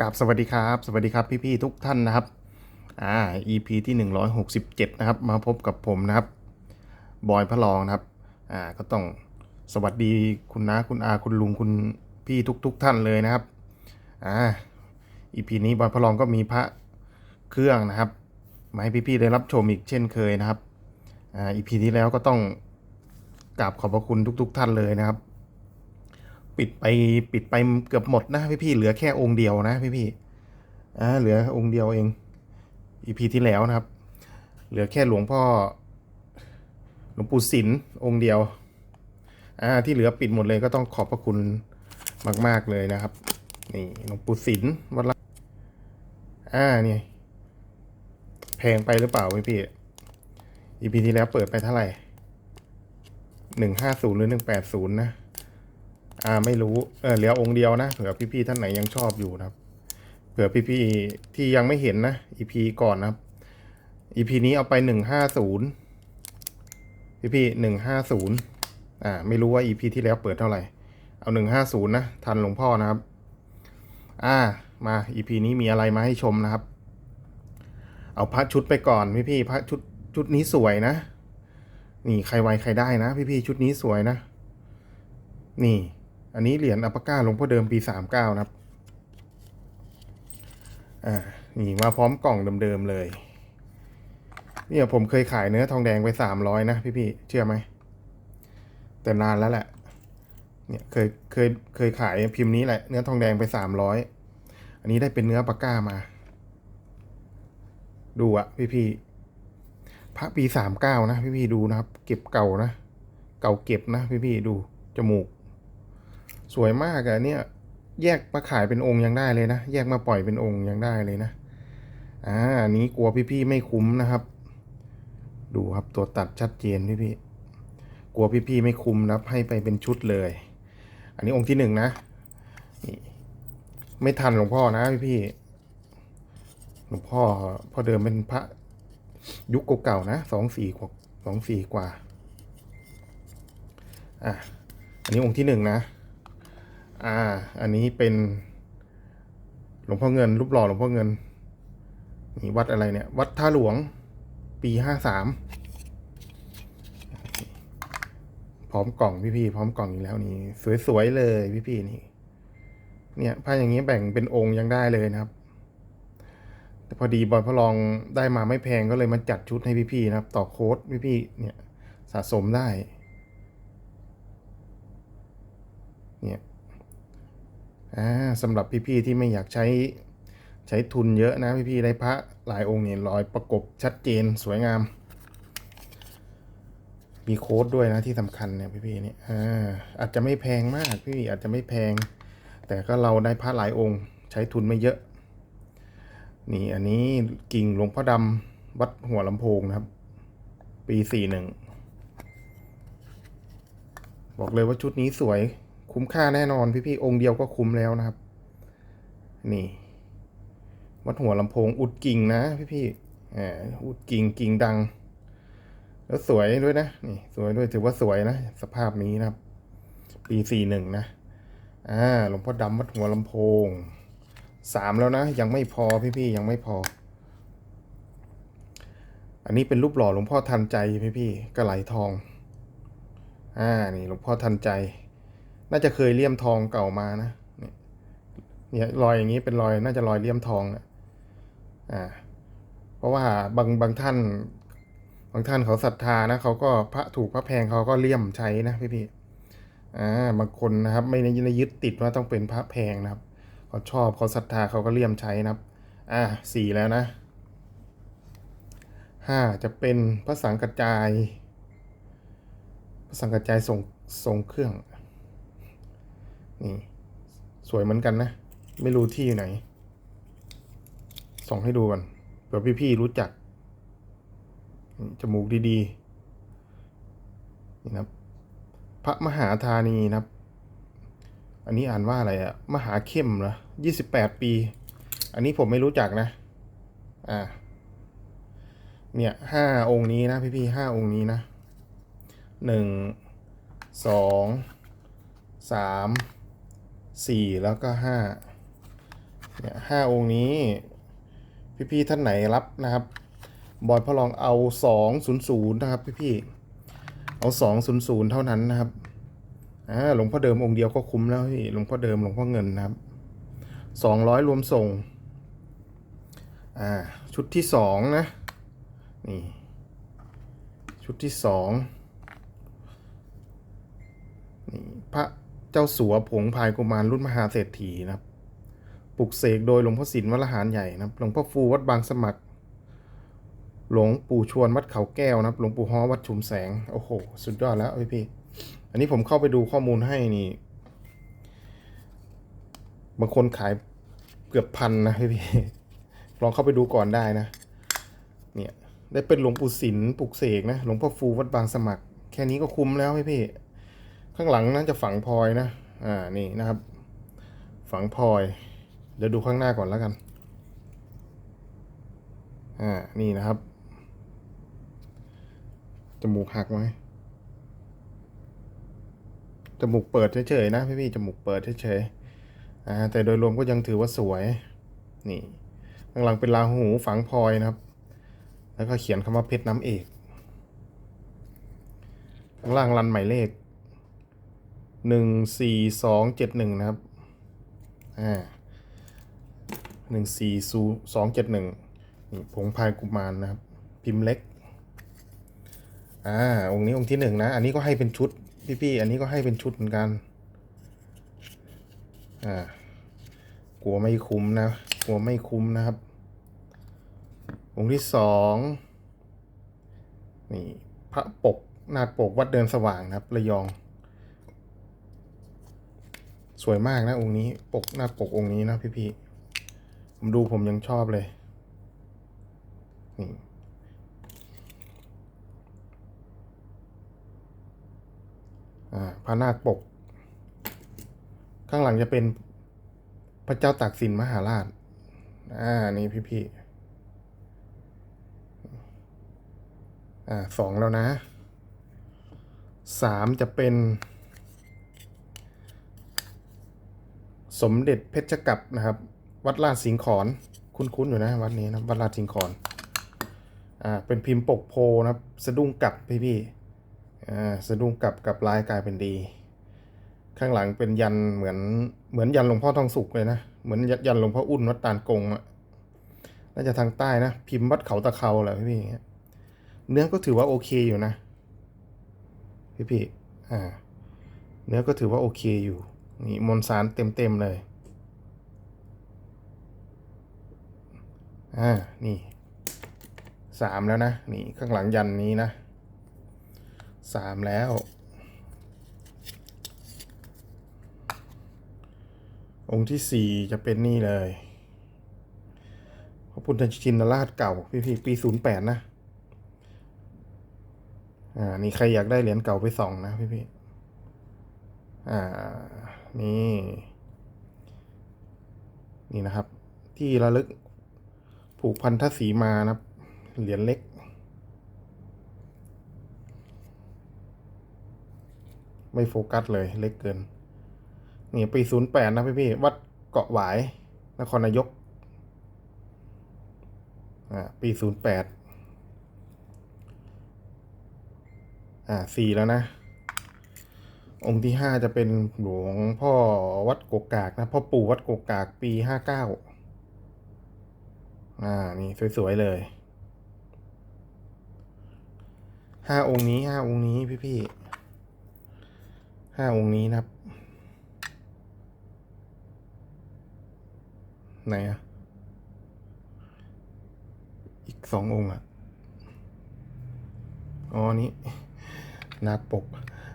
กับสวัสดีครับ สวัสดีครับพี่ๆทุกท่านนะครับอ่า EP ที่ 167 นะครับ มาพบกับผมนะครับบอยพระรองนะครับอ่าก็ต้องสวัสดีคุณน้าคุณอาคุณลุงคุณพี่ทุกๆท่านเลยนะครับอ่า EP นี้บอยพระรองก็มีพระเครื่องนะครับมาให้พี่ๆได้รับชมอีกเช่นเคยนะครับอ่า EP ที่แล้วก็ต้องกราบขอบพระคุณทุก ๆ ท่านเลยนะครับ ปิดไปปิดไปเกือบหมดนะพี่พี่ๆเหลือแค่องค์เดียวนะพี่พี่ๆอ่าเหลือองค์เดียวเองอีพีที่แล้วนะครับ เหลือแค่หลวงพ่อ หลวงปู่ศิลป์องค์เดียวอ่าที่เหลือปิดหมดเลยก็ต้องขอบพระคุณมาก ๆ เลยนะครับ นี่หลวงปู่ศิลป์วัดละอ่านี่แพงไปหรือเปล่าพี่พี่อีพีที่แล้วเปิดไปเท่าไหร่หนึ่งห้าศูนย์หรือหนึ่งแปดศูนย์นะ อ่าไม่รู้เออเหลือองค์เดียวนะเผื่อพี่ๆท่านไหนยังชอบอยู่นะครับเผื่อพี่ๆที่ยังไม่เห็นนะ EP ก่อนนะครับ EP นี้เอาไปหนึ่งห้าศูนย์พี่ๆหนึ่งห้าศูนย์อ่าไม่รู้ว่า EP ที่แล้วเปิดเท่าไหร่ เอาหนึ่งห้าศูนย์นะ ทันหลวงพ่อนะครับ อ่า มา EP นี้มีอะไรมาให้ชมนะครับ เอาพระชุดไปก่อนพี่ๆพระชุดชุดนี้สวยนะ นี่ใครไวใครได้นะ พี่ๆชุดนี้สวยนะ นี่ อันนี้เหรียญอัปปะก้าหลวงพ่อเดิมปีสามเก้านะครับ อ่า นี่มาพร้อมกล่องเดิมๆเลย เนี่ยผมเคยขายเนื้อทองแดงไปสามร้อยนะพี่ๆเชื่อไหม แต่นานแล้วแหละ เนี่ยเคยเคยเคยขายพิมพ์นี้แหละเนื้อทองแดงไปสามร้อย อันนี้ได้เป็นเนื้อปาก้ามา ดูอะพี่ๆพระปีสามเก้านะพี่ๆดูนะครับ เก็บเก่านะ เก่าเก็บนะพี่ๆดูจมูก สวยมากอะเนี่ยแยกมาขายเป็นองค์ยังได้เลยนะ แยกมาปล่อยเป็นองค์ยังได้เลยนะอ่าอันนี้กลัวพี่ๆไม่คุ้มนะครับ ดูครับตัวตัดชัดเจนพี่ๆกลัวพี่ๆไม่คุ้มนะครับให้ไปเป็นชุดเลย อันนี้องค์ที่หนึ่งนะนี่ไม่ทันหลวงพ่อนะพี่ๆหลวงพ่อพ่อเดิมเป็นพระยุคเก่าๆนะสองสี่กว่าสองสี่กว่าอะอันนี้องค์ที่หนึ่งนะ อ่า อันนี้เป็น หลวงพ่อเงิน รูปหล่อหลวงพ่อเงิน นี่วัดอะไรเนี่ย วัดท่าหลวง ปีห้าสามพร้อมกล่องพี่ๆพร้อมกล่องอีกแล้วนี่ สวยๆเลยพี่ๆนี่ เนี่ยผ้าอย่างนี้แบ่งเป็นองค์ยังได้เลยนะครับ แต่พอดีบอยพระลองได้มาไม่แพงก็เลยมาจัดชุดให้พี่ๆนะครับ ต่อโค้ดพี่ๆเนี่ย สะสมได้ เนี่ย อ่าสำหรับพี่ๆที่ไม่อยากใช้ใช้ทุนเยอะนะพี่ๆได้พระหลายองค์เนี่ยรอยประกบชัดเจนสวยงาม มีโค้ดด้วยนะที่สำคัญเนี่ยพี่ๆเนี่ยอ่าอาจจะไม่แพงมากพี่อาจจะไม่แพง แต่ก็เราได้พระหลายองค์ ใช้ทุนไม่เยอะ นี่อันนี้กิ่งหลวงพ่อดำวัดหัวลำโพงนะครับ ปีสี่หนึ่งบอกเลยว่าชุดนี้สวย คุ้มค่าแน่นอนพี่ๆองค์เดียวก็คุ้มแล้วนะครับ นี่ วัดหัวลำโพงอุดกิ่งนะพี่ๆอ่าอุดกิ่งกิ่งดัง แล้วสวยด้วยนะนี่สวยด้วยถือว่าสวยนะ สภาพนี้นะครับ ปีสี่หนึ่งนะอ่าหลวงพ่อดำวัดหัวลำโพงสามแล้วนะ ยังไม่พอพี่ๆยังไม่พอ อันนี้เป็นรูปหล่อหลวงพ่อทันใจพี่ๆกระไหลทองอ่านี่หลวงพ่อทันใจ น่าจะเคยเลี่ยมทองเก่ามานะเนี่ยรอยอย่างนี้เป็นรอยน่าจะรอยเลี่ยมทองนะอ่าเพราะว่าบางบางท่าน บางท่านเขาศรัทธานะเขาก็พระถูกพระแพงเขาก็เลี่ยมใช้นะพี่พี่อ่าบางคนนะครับ ไม่ได้ยึดติดว่าต้องเป็นพระแพงนะครับเขาชอบเขาศรัทธาเขาก็เลี่ยมใช้นะครับ อ่าสี่แล้วนะห้าจะเป็นพระสังกัจจายพระสังกัจจายทรงทรงเครื่อง นี่ สวยเหมือนกันนะ ไม่รู้ที่อยู่ไหน ส่องให้ดูก่อนเผื่อพี่ๆรู้จัก จมูกดีๆ นี่นะครับพระมหาธานีนะครับ อันนี้อ่านว่าอะไรอะมหาเข้มเหรอยี่สิบแปดปี อันนี้ผมไม่รู้จักนะ อ่า เนี่ยห้าองค์นี้นะ พี่ๆห้าองค์นี้นะหนึ่งสองสาม สี่แล้วก็ห้าเนี่ยห้าองค์นี้ พี่ๆท่านไหนรับนะครับ บอยพลองเอาสองศูนย์ศูนย์นะครับพี่ๆเอาสองศูนย์ศูนย์เท่านั้นนะครับอ่าหลวงพ่อเดิมองค์เดียวก็คุ้มแล้วพี่หลวงพ่อเดิมหลวงพ่อเงินนะครับสองร้อยรวมส่งอ่าชุดที่สองนะ นี่ ชุดที่สองนี่พระ เจ้าสัวผงพายกุมารรุ่นมหาเศรษฐีนะครับปลุกเสกโดยหลวงพ่อศิลวัลหารใหญ่นะครับหลวงพ่อฟูวัดบางสมัคร หลวงปู่ชวนวัดเขาแก้วนะครับหลวงปู่ฮ้อวัดชุมแสงโอ้โห สุดยอดแล้วพี่พี่อันนี้ผมเข้าไปดูข้อมูลให้นี่ บางคนขายเกือบพันนะพี่พี่ลองเข้าไปดูก่อนได้นะ เนี่ยได้เป็นหลวงปู่ศิลป์ปลุกเสกนะหลวงพ่อฟูวัดบางสมัคร แค่นี้ก็คุ้มแล้วพี่พี่ ข้างหลังน่าจะฝังพลอยนะ อ่า นี่นะครับ ฝังพลอย เดี๋ยวดูข้างหน้าก่อนแล้วกัน อ่า นี่นะครับ จมูกหักไหม จมูกเปิดเฉยๆนะพี่พี่จมูกเปิดเฉยๆ อ่า แต่โดยรวมก็ยังถือว่าสวย นี่ ข้างหลังเป็นราหูฝังพลอยนะครับ แล้วก็เขียนคำว่าเพชรน้ำเอก ข้างล่างรันหมายเลข หนึ่งสี่สองเจ็ดหนึ่งนะครับ อ่าหนึ่งสี่ศูสองเจ็ดหนึ่งนี่ผงพายกุมารนะครับ พิมพ์เล็ก อ่า องค์นี้องค์ที่หนึ่งนะ อันนี้ก็ให้เป็นชุด พี่ๆ อันนี้ก็ให้เป็นชุดเหมือนกัน อ่า กลัวไม่คุ้มนะ กลัวไม่คุ้มนะครับ องค์ที่สองนี่ พระปก นาคปกวัดเดินสว่างนะครับ ระยอง สวยมากนะองค์นี้ ปกหน้าปกองค์นี้นะพี่ๆผมดูผมยังชอบเลย นี่พระนาคปก ข้างหลังจะเป็นพระเจ้าตากสินมหาราช อ่า นี่พี่พี่อ่าสองแล้วนะสามจะเป็น สมเด็จเพชรกับนะครับ วัดลาดสิงห์ขอนคุ้นๆอยู่นะวัดนี้นะวัดลาดสิงห์ขอนอ่าเป็นพิมพ์ปกโพนะครับสะดุ้งกลับพี่พี่อ่าสะดุ้งกลับกับลายกลายเป็นดี ข้างหลังเป็นยันเหมือนเหมือนยันหลวงพ่อทองสุกเลยนะเหมือนยันหลวงพ่ออุ่นวัดตาลกงอะน่าจะทางใต้นะพิมพ์วัดเขาตะเขาแหละพี่พี่เนื้อก็ถือว่าโอเคอยู่นะพี่พี่อ่าเนื้อก็ถือว่าโอเคอยู่ นี่มนสารเต็มๆเลย อ่า นี่สามแล้วนะ นี่ข้างหลังยันนี้นะสามแล้ว องค์ที่สี่จะเป็นนี่เลยพระพุทธชินราชเก่า พี่พี่ๆปีศูนย์แปดนะ อ่า นี่ใครอยากได้เหรียญเก่าไปส่องนะ พี่พี่ๆอ่า นี่ นี่นะครับ ที่ระลึกผูกพันธสีมานะครับ เหรียญเล็ก ไม่โฟกัสเลยเล็กเกิน นี่ปีศูนย์แปดนะพี่พี่ๆวัดเกาะหวาย นครนายก อ่า ปีศูนย์แปดอ่าสี่แล้วนะ องค์ที่ห้าจะเป็นหลวงพ่อวัดกกากนะพ่อปู่วัดกกากปีห้าเก้าอ่านี่สวยๆเลยห้าองค์นี้ห้าองค์นี้พี่พี่ๆห้าองค์นี้นะครับ ไหนอะอีกสององค์อะอ๋อ นี่นาปก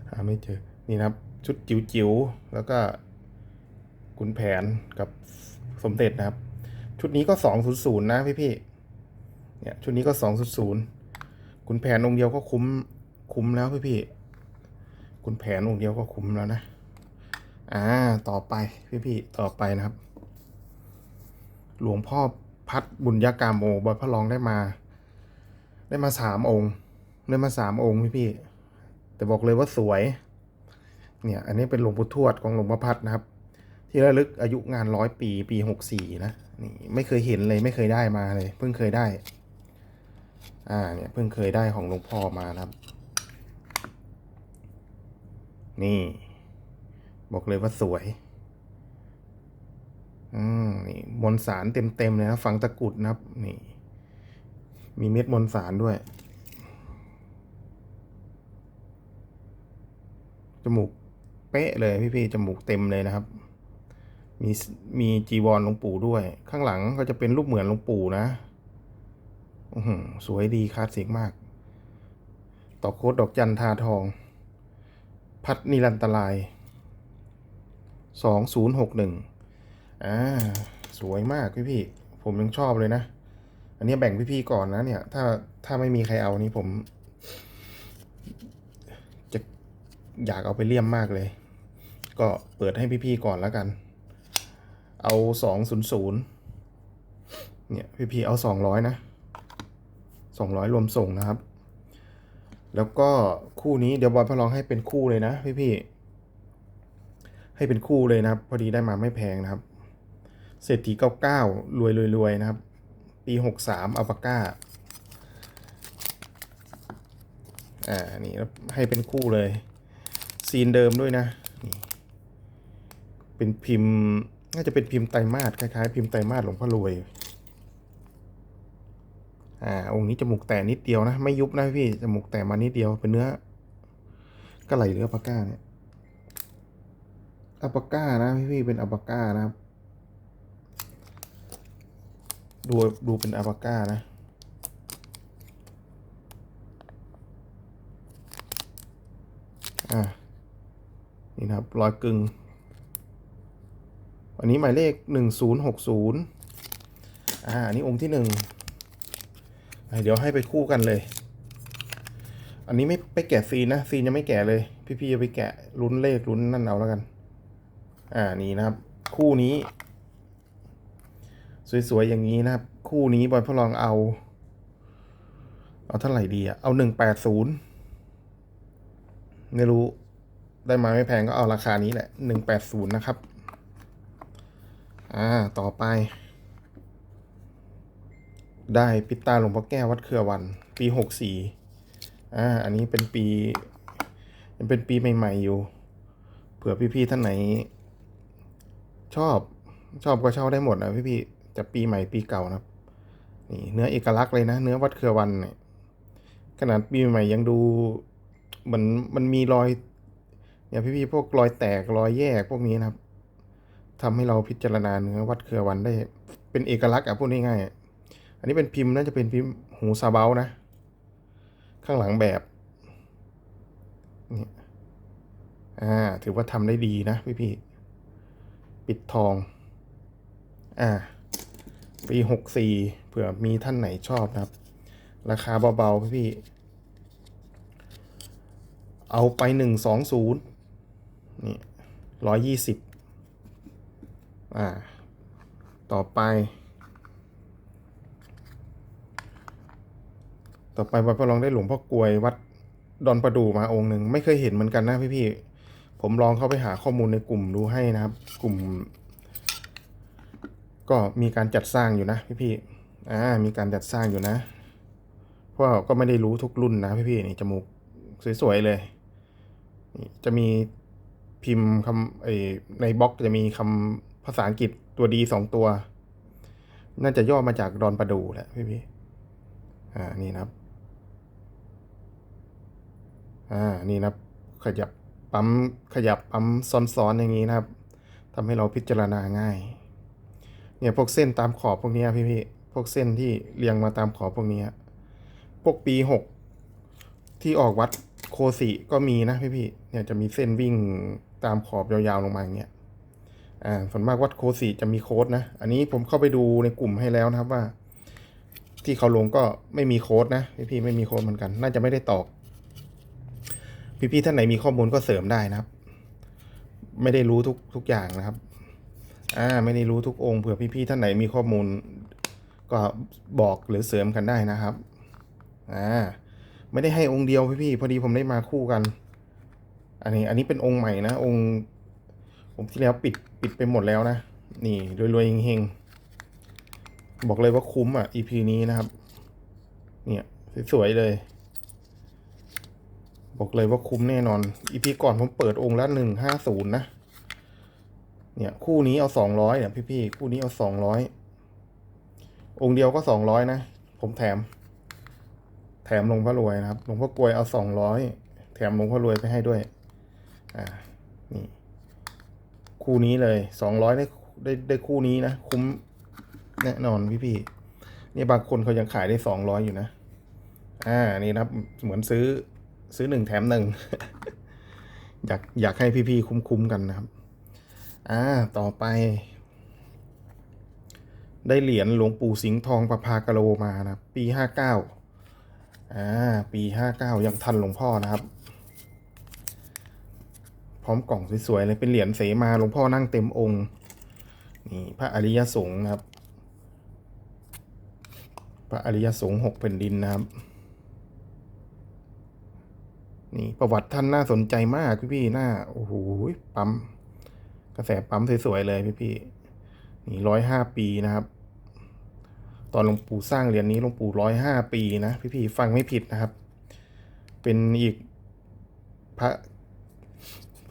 หาไม่เจอ นี่นะครับ ชุดจิ๋วๆแล้วก็ขุนแผนกับสมเด็จนะครับ ชุดนี้ก็สองศูนย์นย์นะพี่พี่ๆเนี่ยชุดนี้ก็สองศูนย์นย์ขุนแผนองค์เดียวก็คุ้มคุ้มแล้วพี่พี่ๆขุนแผนองค์เดียวก็คุ้มแล้วนะอ่าต่อไปพี่พี่ๆต่อไปนะครับ หลวงพ่อพัดบุญญากามโมบอยพระรองได้มา ได้มาสามองค์ได้มาสามองค์พี่พี่ๆแต่บอกเลยว่าสวย เนี่ยอันนี้เป็นหลวงปู่ทวดของหลวงพ่อพัดนะครับ ที่ระลึกอายุงานร้อยปีปีหกสี่นะนี่ไม่เคยเห็นเลยไม่เคยได้มาเลย เพิ่งเคยได้ อ่าเนี่ยเพิ่งเคยได้ของหลวงพ่อมานะครับ นี่ บอกเลยว่าสวยอืมนี่มวลสารเต็มๆเลยนะฝังตะกุดนะครับ นี่ มีเม็ดมวลสารด้วยจมูก เป๊ะเลยพี่ๆจมูกเต็มเลยนะครับ มีมีจีวรหลวงปู่ด้วย ข้างหลังก็จะเป็นรูปเหมือนหลวงปู่นะสวยดีคลาสสิกมาก ต่อโคดดอกจันทาทอง พัดนิรันตรายสองศูนย์หกหนึ่งอ่าสวยมากพี่พี่ผมยังชอบเลยนะ อันนี้แบ่งพี่พี่ก่อนนะเนี่ย ถ้าถ้าไม่มีใครเอานี่ผม จะอยากเอาไปเลี่ยมมากเลย ก็เปิดให้พี่พี่ๆก่อนแล้วกัน เอาสองศูนย์ศูนย์เนี่ยพี่พี่ๆเอาสองร้อยนะสองร้อยรวมส่งนะครับ แล้วก็คู่นี้เดี๋ยวบอลพอลองให้เป็นคู่เลยนะพี่พี่ๆให้เป็นคู่เลยนะครับ พอดีได้มาไม่แพงนะครับ เศรษฐีเก้าเก้ารวยรวยรวยนะครับ ปีหกสามอัลปาก้าอ่า นี่ให้เป็นคู่เลย ซีนเดิมด้วยนะ เป็นพิมพ์ น่าจะเป็นพิมพ์ไตรมาสคล้ายๆ พิมพ์ไตรมาสหลวงพ่อรวย อ่า องค์นี้จมูกแต่นิดเดียวนะ ไม่ยุบนะพี่ จมูกแต่มานิดเดียว เป็นเนื้อ ก็ไหลเรืออัลปาก้าเนี่ยอัปก้านะพี่ๆเป็นอัปก้านะครับดูดูเป็นอัปก้านะอ่านี่นะครับรอยกึ่ง อันนี้หมายเลขหนึ่งศูนย์หกศูนย์อ่าอันนี้องค์ที่หนึ่งเดี๋ยวให้ไปคู่กันเลย อันนี้ไม่ไปแกะซีนนะ ซีนยังไม่แกะเลย พี่ๆจะไปแกะลุ้นเลขลุ้นนั่นเอาแล้วกัน อ่า นี่นะครับ คู่นี้ สวยๆ อย่างนี้นะครับ คู่นี้บอยพลองเอา เอาเท่าไหร่ดีอะเอาหนึ่งแปดศูนย์ไม่รู้ ได้มาไม่แพงก็เอาราคานี้แหละหนึ่งแปดศูนย์นะครับ อ่า ต่อไป ได้ปิดตาหลวงพ่อแก้ววัดเครือวัน ปีหกสี่อ่า อันนี้เป็นปียังเป็นปีใหม่ ๆ อยู่ เผื่อพี่ๆท่านไหน ชอบ ชอบก็เช่าได้หมดนะพี่ๆจะปีใหม่ปีเก่านะครับนี่เนื้อเอกลักษณ์เลยนะ เนื้อวัดเครือวันเนี่ยขนาดปีใหม่ยังดูเหมือนมันมีรอยเนี่ยพี่ๆพวกรอยแตกรอยแยกพวกนี้นะครับ ทำให้เราพิจารณาเนื้อวัดเครือวันได้ เป็นเอกลักษณ์อะพูดง่ายๆอะอันนี้เป็นพิมพ์น่าจะเป็นพิมพ์หูซาเบานะ ข้างหลังแบบนี่อ่าถือว่าทำได้ดีนะพี่ๆปิดทอง อ่า ปีหกสี่เผื่อมีท่านไหนชอบนะครับ ราคาเบาๆพี่ๆเอาไปหนึ่งสองศูนย์นี่ร้อยยี่สิบ อ่า ต่อไป ต่อไปวัดพระลองได้หลวงพ่อกลวยวัดดอนประดูมาองค์หนึ่งไม่เคยเห็นเหมือนกันนะพี่ๆผมลองเข้าไปหาข้อมูลในกลุ่มดูให้นะครับ กลุ่ม ก็มีการจัดสร้างอยู่นะพี่ๆอ่ามีการจัดสร้างอยู่นะเพราะก็ไม่ได้รู้ทุกรุ่นนะพี่ๆนี่จมูกสวยๆเลยจะมีพิมพ์คำไอในบล็อกจะมีคำ ภาษาอังกฤษตัวดีสองตัว น่าจะย่อมาจากดอนประดูแหละพี่ๆอ่านี่นะครับ อ่านี่นะครับ ขยับปั๊มขยับปั๊มซ้อนๆอย่างนี้นะครับทำให้เราพิจารณาง่าย เนี่ยพวกเส้นตามขอบพวกนี้ยพี่พวกเส้นที่เรียงมาตามขอบพวกนี้พวกปีหกที่ออกวัดโคสิก็มีนะพี่ๆเนี่ยจะมีเส้นวิ่งตามขอบยาวๆลงมาอย่างเงี้ย อ่าส่วนมากวัดโคสิจะมีโค้ดนะ อันนี้ผมเข้าไปดูในกลุ่มให้แล้วนะครับว่า ที่เขาลงก็ไม่มีโค้ดนะพี่ๆไม่มีโค้ดเหมือนกัน น่าจะไม่ได้ตอกพี่ๆท่านไหนมีข้อมูลก็เสริมได้นะครับ ไม่ได้รู้ทุกทุกอย่างนะครับ อ่า ไม่ได้รู้ทุกองค์เผื่อพี่ๆท่านไหนมีข้อมูล ก็บอกหรือเสริมกันได้นะครับ อ่า ไม่ได้ให้องค์เดียวพี่ๆพอดีผมได้มาคู่กัน อันนี้ อันนี้เป็นองค์ใหม่นะองค์ ผมที่แล้วปิดปิดไปหมดแล้วนะ นี่รวยๆเฮงๆ บอกเลยว่าคุ้มอะ EP นี้นะครับ เนี่ยสวยๆเลย บอกเลยว่าคุ้มแน่นอน EP ก่อนผมเปิดองค์ละหนึ่งห้าศูนย์นะ เนี่ย คู่นี้เอาสองร้อยเนี่ยพี่ๆคู่นี้เอาสองร้อยองค์เดียวก็สองร้อยนะ ผมแถม แถมหลวงพ่อรวยนะครับหลวงพ่อกลวยเอาสองร้อยแถมหลวงพ่อรวยไปให้ด้วย อ่า นี่ คู่นี้เลยสองร้อยได้ได้ได้คู่นี้นะ คุ้มแน่นอนพี่พี่นี่บางคนเขายังขายได้สองร้อยอยู่นะ อ่า นี่นะครับ เหมือนซื้อซื้อหนึ่งแถมหนึ่งอยากอยากให้พี่พี่ๆคุ้มๆกันนะครับ อ่า ต่อไป ได้เหรียญหลวงปู่สิงห์ทองประภากะโลมานะปีห้าเก้าอ่า ปีห้าเก้ายังทันหลวงพ่อนะครับ พร้อมกล่องสวยๆเลยเป็นเหรียญเสมาหลวงพ่อนั่งเต็มองค์นี่พระอริยสงฆ์นะครับ พระอริยสงฆ์หกแผ่นดินนะครับนี่ประวัติท่านน่าสนใจมากพี่พี่ๆหน้าโอ้โหปั๊มกระแสปั๊มสวยๆเลยพี่พี่ๆนี่ร้อยห้าปีนะครับ ตอนหลวงปู่สร้างเหรียญนี้หลวงปู่ร้อยห้าปีนะพี่พี่ๆฟังไม่ผิดนะครับ เป็นอีกพระ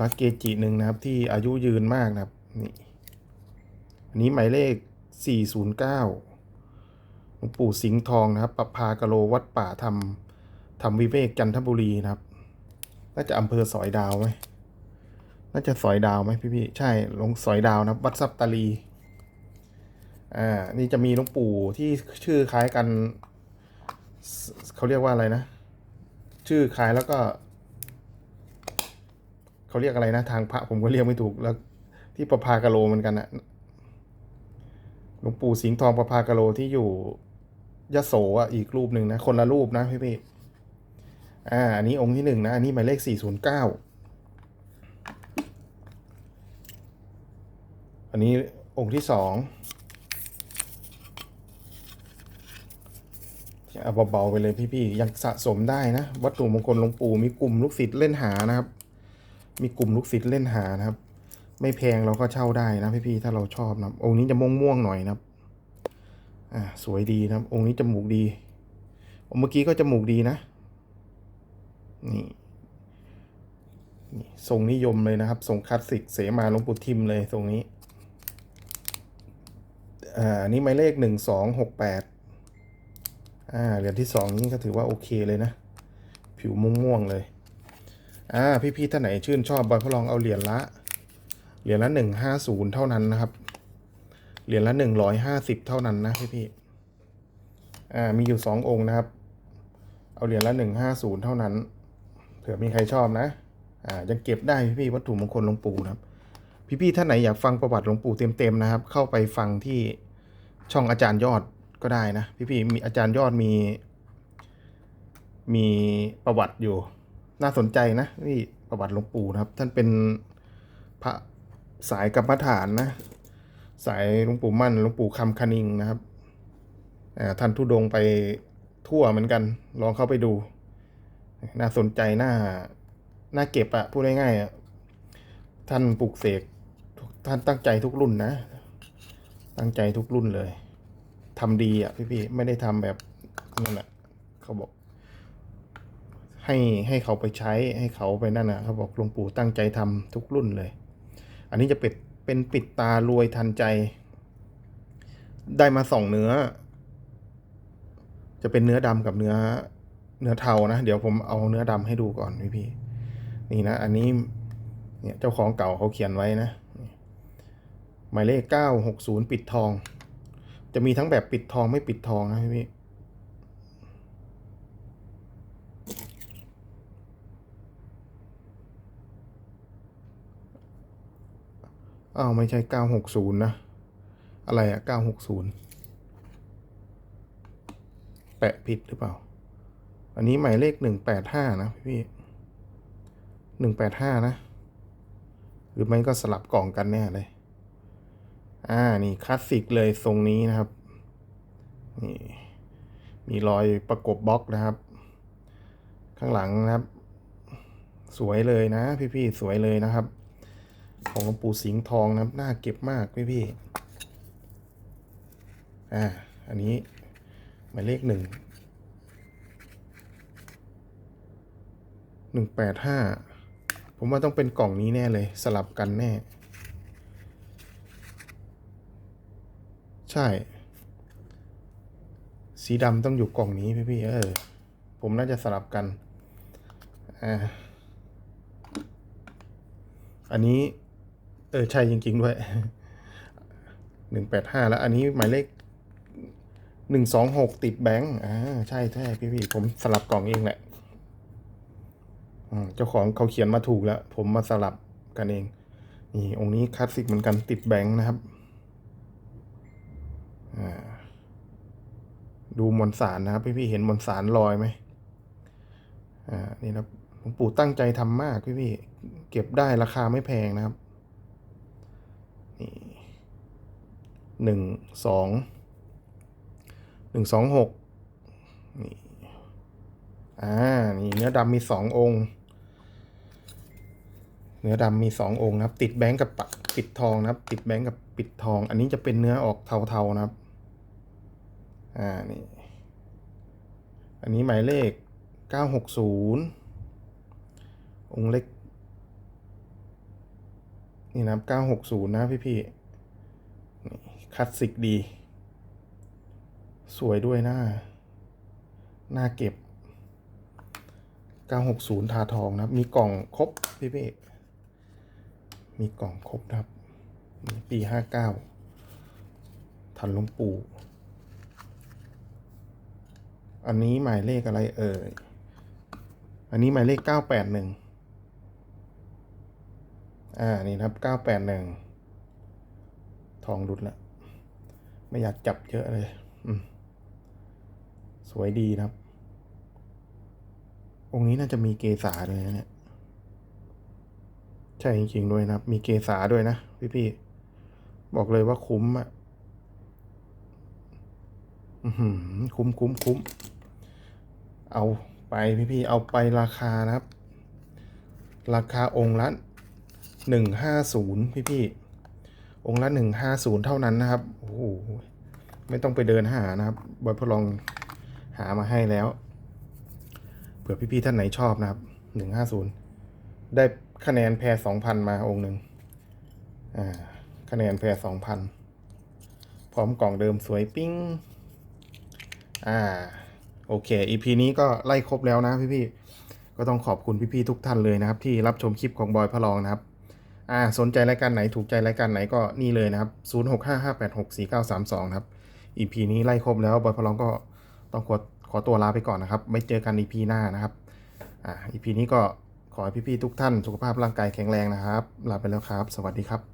ระเกจิหนึ่งนะครับ ที่อายุยืนมากนะครับนี่อันนี้หมายเลข 409หลวงปู่สิงห์ทองนะครับปภากโลวัดป่าธรรมธรรมวิเวกจันทบุรีนะครับ น่าจะอำเภอสอยดาวไหมน่าจะสอยดาวไหมพี่พี่ๆใช่ลงสอยดาวนะวัดซับตาลีอ่านี่จะมีหลวงปู่ที่ชื่อคล้ายกัน เขาเรียกว่าอะไรนะ ชื่อคล้ายแล้วก็ เขาเรียกอะไรนะทางพระผมก็เรียกไม่ถูกแล้ว ที่ประภากะโลเหมือนกันนะหลวงปู่สิงห์ทองประภากะโลที่อยู่ยโสอะอีกรูปหนึ่งนะ คนละรูปนะพี่พี่อ่าอันนี้องค์ที่หนึ่งนะ อันนี้หมายเลขสี่ศูนย์เก้าอันนี้องค์ที่สองเอาเบาๆไปเลยพี่ๆยังสะสมได้นะ วัตถุมงคลหลวงปู่มีกลุ่มลูกศิษย์เล่นหานะครับ มีกลุ่มลูกศิษย์เล่นหานะครับ ไม่แพงเราก็เช่าได้นะพี่ๆถ้าเราชอบนะองค์นี้จะม่วงม่วงๆหน่อยนะครับ อ่าสวยดีนะครับ องค์นี้จมูกดีองเมื่อกี้ก็จมูกดีนะ นี่นี่ทรงนิยมเลยนะครับทรงคลาสสิกเสมาหลวงปู่ทิมเลยทรงนี้ อ่าอันนี่หมายเลขหนึ่งสองหกแปดอ่าเหรียญที่สองนี่ก็ถือว่าโอเคเลยนะ ผิวม่วงๆเลย อ่าพี่ๆท่านไหนชื่นชอบบอยพลองเอาเหรียญละ เหรียญละหนึ่งห้าศูนย์เท่านั้นนะครับ เหรียญละหนึ่งร้อยห้าสิบเท่านั้นนะพี่ๆอ่ามีอยู่สององค์นะครับ เอาเหรียญละหนึ่งห้าศูนย์เท่านั้น เผื่อมีใครชอบนะ อ่ายังเก็บได้พี่ๆวัตถุมงคลหลวงปู่นะครับ พี่ๆท่านไหนอยากฟังประวัติหลวงปู่เต็มๆนะครับ เข้าไปฟังที่ช่องอาจารย์ยอดก็ได้นะ พี่ๆมีอาจารย์ยอดมี มีประวัติอยู่ น่าสนใจนะ นี่ประวัติหลวงปู่นะครับ ท่านเป็นพระสายกรรมฐานนะ สายหลวงปู่มั่นหลวงปู่คำคณิงนะครับท่านทุดงไปทั่วเหมือนกัน ลองเข้าไปดู น่าสนใจน่าน่าเก็บอะพูดง่ายๆอะท่านปลูกเสกทุกท่านตั้งใจทุกรุ่นนะ ตั้งใจทุกรุ่นเลยทำดีอะพี่ๆไม่ได้ทำแบบนั่นแหละเขาบอก ให้ให้เขาไปใช้ให้เขาไปนั่นนะเขาบอกหลวงปู่ตั้งใจทำทุกรุ่นเลย อันนี้จะเป็นเป็นปิดตารวยทันใจ ได้มาสองเนื้อ จะเป็นเนื้อดำกับเนื้อเนื้อเทานะ เดี๋ยวผมเอาเนื้อดำให้ดูก่อนพี่พี่นี่นะ อันนี้เนี่ยเจ้าของเก่าเขาเขียนไว้นะ หมายเลขเก้าหกศูนย์ปิดทอง จะมีทั้งแบบปิดทองไม่ปิดทองนะพี่พี่ อ้าวไม่ใช่เก้าหกศูนย์นะ อะไรอะเก้าหกศูนย์แปะผิดหรือเปล่า อันนี้หมายเลขหนึ่งแปดห้านะพี่หนึ่งแปดห้านะ หรือไม่ก็สลับกล่องกันแน่เลย อ่า นี่คลาสสิกเลยทรงนี้นะครับ นี่ มีรอยประกบบล็อกนะครับ ข้างหลังนะครับ สวยเลยนะ พี่ๆ สวยเลยนะครับ ของหลวงปู่สิงห์ทองนะครับน่าเก็บมากพี่พี่อ่าอันนี้หมายเลขหนึ่งหนึ่งแปดห้าผมว่าต้องเป็นกล่องนี้แน่เลยสลับกันแน่ ใช่ สีดำต้องอยู่กล่องนี้พี่พี่เออ ผมน่าจะสลับกันอ่าอันนี้ เออ ใช่จริง ๆ ด้วยหนึ่งแปดห้าแล้ว อันนี้หมายเลขหนึ่งสองหกติดแบงค์อ่าใช่ใช่พี่พี่ผมสลับกล่องเองแหละอืมเจ้าของเขาเขียนมาถูกแล้ว ผมมาสลับกันเอง นี่องค์นี้คลาสสิกเหมือนกันติดแบงค์นะครับอ่าดูมวลสารนะครับ พี่พี่เห็นมวลสารลอยไหมอ่านี่นะหลวงปู่ตั้งใจทำมากพี่พี่เก็บได้ราคาไม่แพงนะครับ 1 2 1 2 6นี่อ่านี่เนื้อดำมี 2 องค์ เนื้อดำมี 2 องค์นะครับ ติดแบงก์กับปิดทองนะครับ ติดแบงก์กับปิดทอง อันนี้จะเป็นเนื้อออกเทาๆนะครับ อ่านี่ อันนี้หมายเลข 960องค์เล็ก นี่นะครับ960 นะพี่พี่ คลาสสิกดี สวยด้วยหน้า หน้าเก็บ 960 ทาทองนะครับ มีกล่องครบพี่พี่มีกล่องครบนะครับ ปี 59 ทันลวงปู่อันนี้หมายเลขอะไรเอ่ย อันนี้หมายเลข 981อ่า นี่ครับ 981 ทองรุดละ ไม่อยากจับเยอะเลยอืมสวยดีนะครับ องค์นี้น่าจะมีเกษาด้วยนะเนี่ย ใช่จริงๆด้วยนะครับ มีเกษาด้วยนะพี่ๆ บอกเลยว่าคุ้มอะอือหือคุ้มคุ้มคุ้ม เอาไปพี่ๆ เอาไปราคานะครับ ราคาองค์ละหนึ่งห้าศูนย์พี่ๆ องค์ละหนึ่งห้าศูนย์เท่านั้นนะครับ อ้ไม่ต้องไปเดินหานะครับบอยพลองหามาให้แล้ว เผื่อพี่ๆท่านไหนชอบนะครับหนึ่งห้าศูนย์ได้คะแนนแพรสองพันมาองค์หนึ่งอ่าคะแนนแพรสองพันพร้อมกล่องเดิมสวยปิ้งอ่าโอเค EP นี้ก็ไล่ครบแล้วนะพี่ๆก็ต้องขอบคุณพี่ๆทุกท่านเลยนะครับ ที่รับชมคลิปของบอยพะลองนะครับ อ่าสนใจรายการไหนถูกใจรายการไหนก็นี่เลยนะครับ 0655864932 ครับ EP นี้ไล่ครบแล้วบอยพลองก็ต้องขอขอตัวลาไปก่อนนะครับไม่เจอกัน EP หน้านะครับอ่า EP นี้ก็ขอให้พี่ๆทุกท่านสุขภาพร่างกายแข็งแรงนะครับ ลาไปแล้วครับ สวัสดีครับ